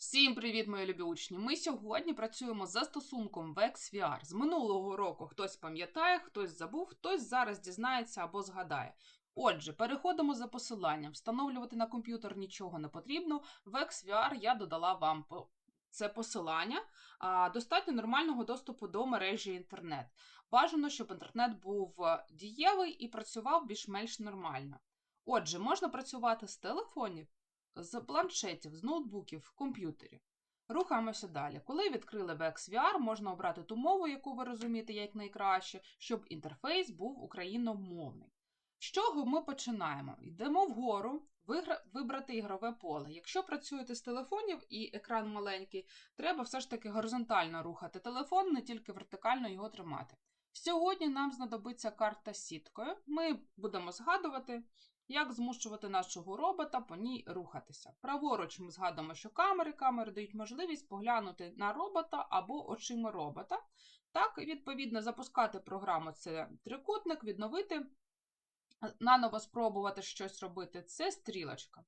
Всім привіт, мої любі учні! Ми сьогодні працюємо з застосунком VexVR. З минулого року хтось пам'ятає, хтось забув, хтось зараз дізнається або згадає. Отже, переходимо за посиланням. Встановлювати на комп'ютер нічого не потрібно. VexVR я додала вам це посилання. Достатньо нормального доступу до мережі інтернет. Бажано, щоб інтернет був е, дієвий і працював більш-менш нормально. Отже, можна працювати з телефонів, з планшетів, з ноутбуків, комп'ютерів. Рухаємося далі. Коли відкрили VXVR, можна обрати ту мову, яку ви розумієте як найкраще, щоб інтерфейс був україномовний. З чого ми починаємо? Йдемо вгору, вибрати ігрове поле. Якщо працюєте з телефонів і екран маленький, треба все ж таки горизонтально рухати телефон, не тільки вертикально його тримати. Сьогодні нам знадобиться карта з сіткою. Ми будемо згадувати, як змушувати нашого робота по ній рухатися. Праворуч ми згадуємо, що камери, камери дають можливість поглянути на робота або очима робота. Так, відповідно, запускати програму це трикутник, відновити, наново спробувати щось робити це стрілочка.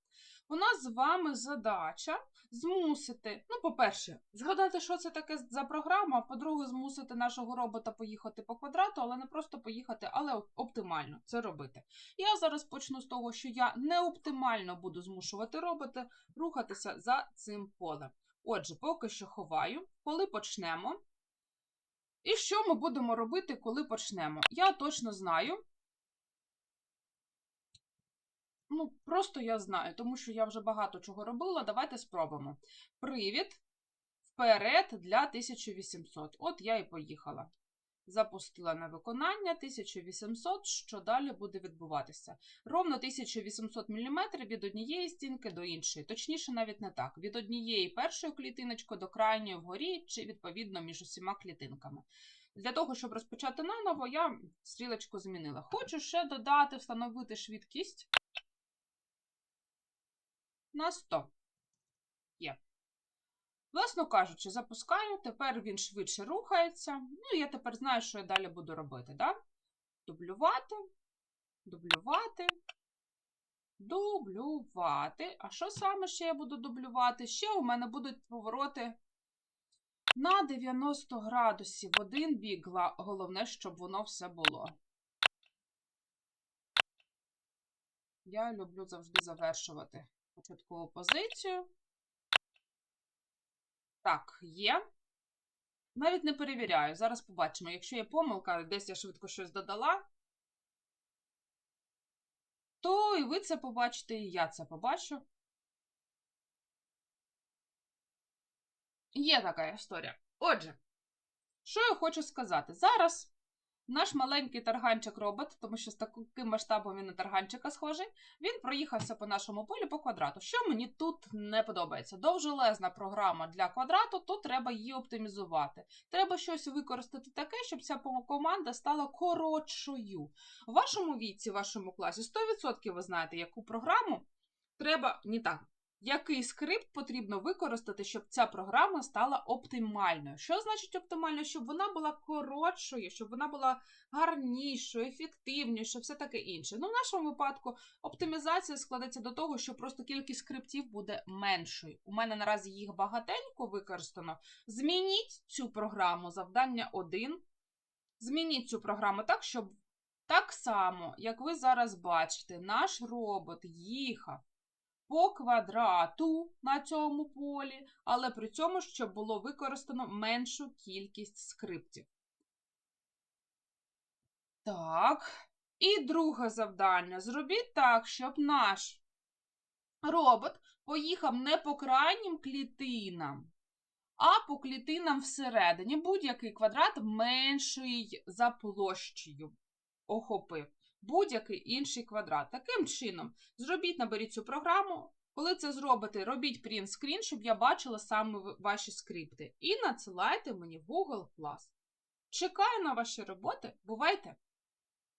У нас з вами задача змусити, ну, по-перше, згадати, що це таке за програма, по-друге, змусити нашого робота поїхати по квадрату, але не просто поїхати, але оптимально це робити. Я зараз почну з того, що я не оптимально буду змушувати робота рухатися за цим полем. Отже, поки що ховаю, коли почнемо. І що ми будемо робити, коли почнемо? Я точно знаю. Ну, просто я знаю, тому що я вже багато чого робила. Давайте спробуємо. Привід. Вперед для 1800. От я і поїхала. Запустила на виконання 1800. Що далі буде відбуватися? Ровно 1800 мм від однієї стінки до іншої. Точніше, навіть не так. Від однієї першої клітиночки до крайньої вгорі, чи відповідно між усіма клітинками. Для того, щоб розпочати наново, я стрілочку змінила. Хочу ще додати, встановити швидкість на 100. Є. Власно кажучи, запускаю, тепер він швидше рухається. Ну, я тепер знаю, що я далі буду робити. Да? Дублювати, дублювати, дублювати. А що саме ще я буду дублювати? Ще у мене будуть повороти на 90 градусів один бік. Головне, щоб воно все було. Я люблю завжди завершувати початкову позицію. Так, є. Навіть не перевіряю. Зараз побачимо. Якщо є помилка, десь я швидко щось додала, то і ви це побачите, і я це побачу. Є така історія. Отже, що я хочу сказати? Зараз наш маленький тарганчик робот, тому що з таким масштабом він на тарганчика схожий, він проїхався по нашому полі по квадрату. Що мені тут не подобається? Довжелезна програма для квадрату, то треба її оптимізувати. Треба щось використати таке, щоб ця команда стала коротшою. В вашому віці, в вашому класі 100% ви знаєте, яку програму треба не так. Який скрипт потрібно використати, щоб ця програма стала оптимальною? Що значить оптимальною? Щоб вона була коротшою, щоб вона була гарнішою, ефективнішою, все таке інше. Ну, в нашому випадку оптимізація складеться до того, що просто кількість скриптів буде меншою. У мене наразі їх багатенько використано. Змініть цю програму завдання 1. Змініть цю програму так, щоб так само, як ви зараз бачите, наш робот їхав по квадрату на цьому полі, але при цьому, щоб було використано меншу кількість скриптів. Так. І друге завдання. Зробіть так, щоб наш робот поїхав не по крайнім клітинам, а по клітинам всередині. Будь-який квадрат менший за площею охопив будь-який інший квадрат. Таким чином, зробіть, наберіть цю програму. Коли це зробите, робіть принт-скрін, щоб я бачила саме ваші скрипти. І надсилайте мені Google Class. Чекаю на ваші роботи. Бувайте!